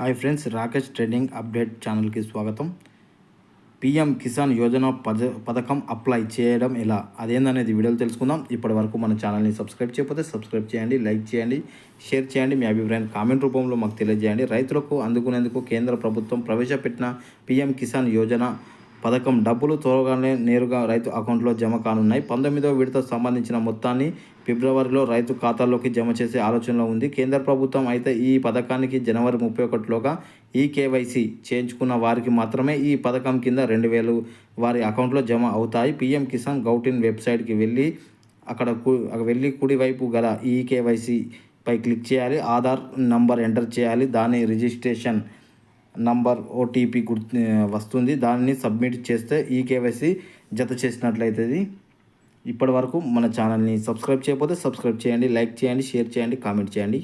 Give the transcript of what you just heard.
Hi friends Rakesh trading update ఛానల్కి స్వాగతం. PM Kisan Yojana పద పథకం అప్లై చేయడం ఎలా? అదేందనేది వీడియోలు తెలుసుకుందాం. ఇప్పటి వరకు మన ఛానల్ని సబ్స్క్రైబ్ చేయకపోతే సబ్స్క్రైబ్ చేయండి లైక్ చేయండి షేర్ చేయండి. మీ అభిప్రాయం కామెంట్ రూపంలో మాకు తెలియజేయండి. రైతులకు అందుకునేందుకు కేంద్ర ప్రభుత్వం ప్రవేశపెట్టిన పిఎం కిసాన్ యోజన పథకం డబ్బులు త్వరగానే నేరుగా రైతు అకౌంట్లో జమ కానున్నాయి. పంతొమ్మిదవ విడత సంబంధించిన మొత్తాన్ని ఫిబ్రవరిలో రైతు ఖాతాల్లోకి జమ చేసే ఆలోచనలో ఉంది. కేంద్ర ప్రభుత్వం అయితే ఈ పథకానికి జనవరి ముప్పై ఒకటిలోగా ఈ కేవైసీ చేయించుకున్న వారికి మాత్రమే ఈ పథకం కింద రెండు వేలు వారి అకౌంట్లో జమ అవుతాయి. పిఎం కిసాన్ గౌటిన్ వెబ్సైట్కి వెళ్ళి అక్కడ కు- అక్కడ వెళ్ళి కుడివైపు గల ఈ కేవైసీ పై క్లిక్ చేయాలి. ఆధార్ నంబర్ ఎంటర్ చేయాలి. దాని రిజిస్ట్రేషన్ నంబర్ ఓటీపీ గుర్తు వస్తుంది. దాన్ని సబ్మిట్ చేస్తే ఈ కేవైసీ జత చేసినట్లయితుంది. ఇప్పటి వరకు మన ఛానల్ని సబ్స్క్రైబ్ చేయకపోతే సబ్స్క్రైబ్ చేయండి లైక్ చేయండి షేర్ చేయండి కామెంట్ చేయండి.